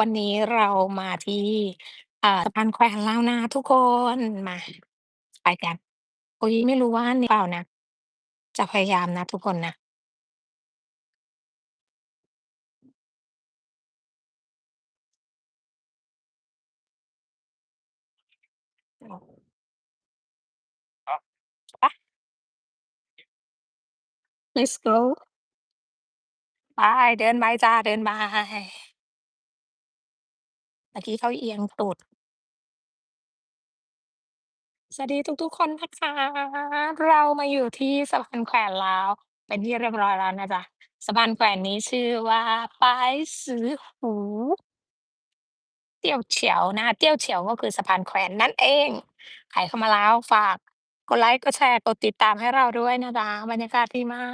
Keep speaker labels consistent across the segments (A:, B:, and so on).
A: วันนี้เรามาที่ อ่า สะพานแขวนแล้วนะทุกคน มา ไปกัน อุ๊ย ไม่รู้ว่าเปล่านะ จะพยายามนะทุกคนนะอ้าวไป Let's go ไป เดินไปจ้ะ เดินไป เมื่อกี้เขาเอียงตูด สวัสดีทุกๆ คนนะคะ เรามาอยู่ที่สะพานแขวนแล้ว เป็นที่เรียบร้อยแล้วนะจ๊ะสะพานแขวนนี้ชื่อว่าปายสือหู เตี้ยวเฉียวนะเตี้ยวเฉียวก็คือสะพานแขวนนั่นเองใครเข้ามาแล้วฝากกดไลก์กดแชร์กดติดตามให้เราด้วยนะจ๊ะบรรยากาศดีมา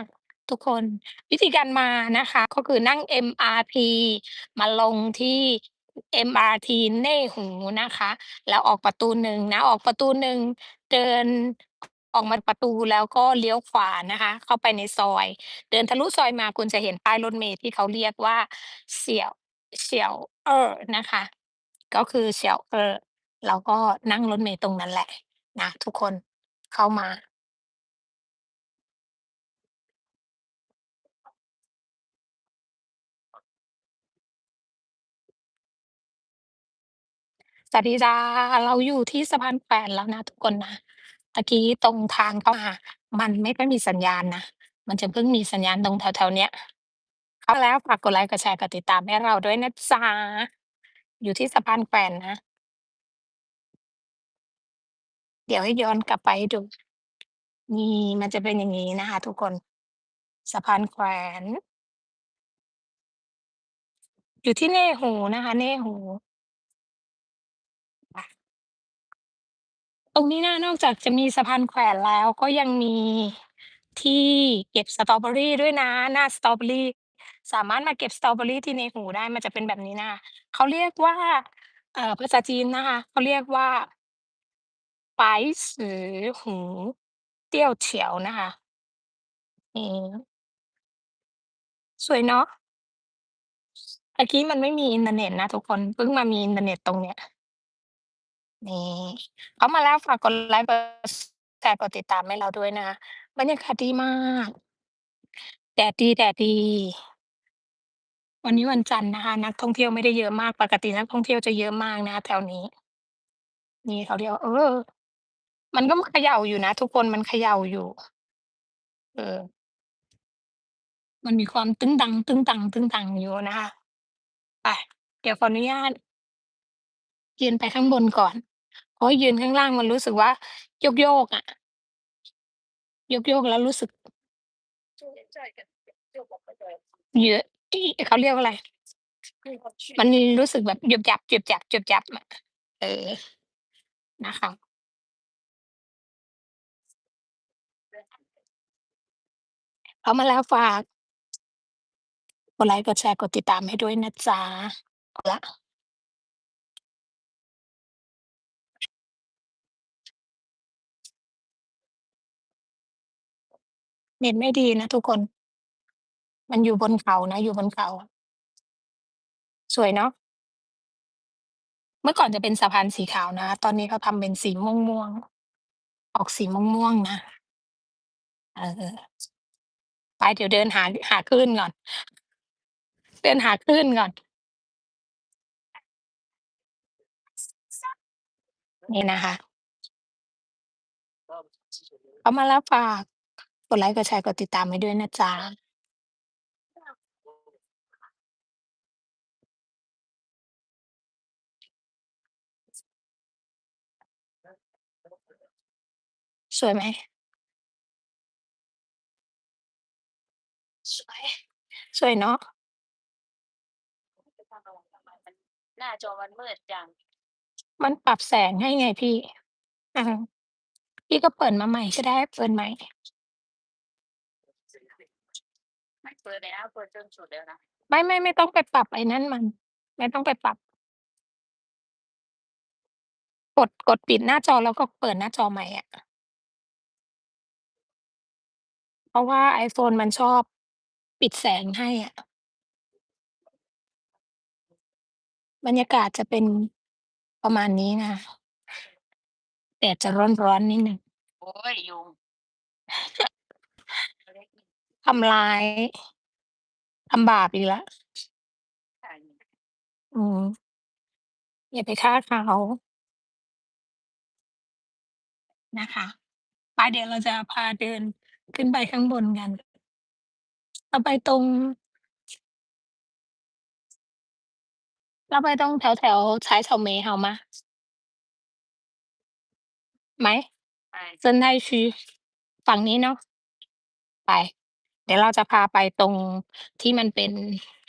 A: ก ทุกคนวิธีการมานะคะ ก็คือนั่ง MRT มาลงที่ MRT เน่หูนะคะ แล้วออกประตูหนึ่งนะ ออกประตูหนึ่งเดินออกมาประตูแล้วก็เลี้ยวขวานะคะ เข้าไปในซอย เดินทะลุซอยมาคุณจะเห็นป้ายรถเมล์ที่เขาเรียกว่าเสี่ยวเสี่ยวเออนะคะ ก็คือเสี่ยวเอ้อเราก็นั่งรถเมล์ตรงนั้นแหละนะทุกคนเข้ามา สวัสดีจ้ะ เราอยู่ที่สะพานแขวนแล้วนะทุกคนนะ ตะกี้ตรงทางเข้ามา มันไม่ค่อยมีสัญญาณนะ มันจะเพิ่งมีสัญญาณตรงแถว ๆ เนี้ย เข้ามาแล้ว ฝากกดไลก์กดแชร์ กดติดตามให้เราด้วยนะจ๊ะ อยู่ที่สะพานแขวนนะ เดี๋ยวให้ย้อนกลับไปให้ดู นี่ มันจะเป็นอย่างงี้นะคะทุกคน สะพานแขวน อยู่ที่เน่หูนะคะ เน่หู ตรงนี้นะนอกจากจะมีสะพานแขวนแล้ว ก็ยังมีที่เก็บสตรอเบอร์รีด้วยนะ หน้าสตรอเบอร์รีสามารถมาเก็บสตรอเบอร์รีที่เน่หูได้ มันจะเป็นแบบนี้นะคะเขาเรียกว่า เอ่อ ภาษาจีนนะคะ เขาเรียกว่าปายสือหูเตี้ยวเฉียวนะคะ อืม สวยเนาะ ตะกี้มันไม่มีอินเทอร์เน็ตนะทุกคน เพิ่งมามีอินเทอร์เน็ตตรงเนี้ย นี่เขามาแล้วฝากกดไลก์กดแชร์กดติดตามให้เราด้วยนะบรรยากาศดีมาก แดดดีๆวันนี้วันจันทร์นะคะ นักท่องเที่ยวไม่ได้เยอะมากปกตินักท่องเที่ยวจะเยอะมากนะแถวนี้ นี่เขาเรียกว่าเออ มันก็เขย่าอยู่นะ ทุกคนมันเขย่าอยู่ เออ มันมีความตึ้งตังๆๆอยู่นะคะไปเดี๋ยวขออนุญาตยืนไปข้างบนก่อน เพราะยืนข้างล่างมันรู้สึกว่าโยก ๆ อะ โยก ๆ แล้วรู้สึก เยอะ ที่ เขาเรียกว่าอะไร มันรู้สึกแบบหยุบหยับๆๆอะ เออ นะคะ เข้ามาแล้ว ฝาก กดไลก์ กดแชร์ กดติดตามให้ด้วยนะจ๊ะ เอาแล้ว เน็ตไม่ดีนะทุกคน มันอยู่บนเขานะ อยู่บนเขา สวยเนาะ เมื่อก่อนจะเป็นสะพานสีขาวนะ ตอนนี้เขาทำเป็นสีม่วงๆออกสีม่วงๆนะ เออ ไปเดี๋ยวเดินหาหาคลื่นก่อน เดินหาคลื่นก่อน นี่นะคะ เขามาแล้วฝาก กดไลก์กดแชร์ กดติดตามให้ด้วยนะจ๊ะ สวยไหม?สวย สวยเนาะ
B: หน้าจอมันมืดจัง
A: มันปรับแสงให้ไงพี่อะฮะพี่ก็เปิดมาใหม่ก็ได้ เปิดใหม่
B: ไม่เปิดแล้วเปิดจนสุดแล้วนะ
A: ไม่ๆไม่ต้องไปปรับไอ้นั่นมัน ไม่ต้องไปปรับ กดกดปิดหน้าจอแล้วก็เปิดหน้าจอใหม่อะเพราะว่า iPhone มันชอบปิดแสงให้อะบรรยากาศจะเป็นประมาณนี้นะคะแดดจะร้อนๆนิดหนึ่ง
B: โอ๊ยยุง
A: ทำร้าย ทำบาปอีกแล้ว อืม อย่าไปฆ่าเขา นะคะ ไป เดี๋ยวเราจะพาเดินขึ้นไปข้างบนกัน เราไปตรง เราไปตรงแถวแถวสายเฉาเหมยเอามา
B: ไห
A: ม เซนไดชี่ฝั่งนี้เนาะ ไป เดี๋ยวเราจะพาไปตรงที่มันเป็น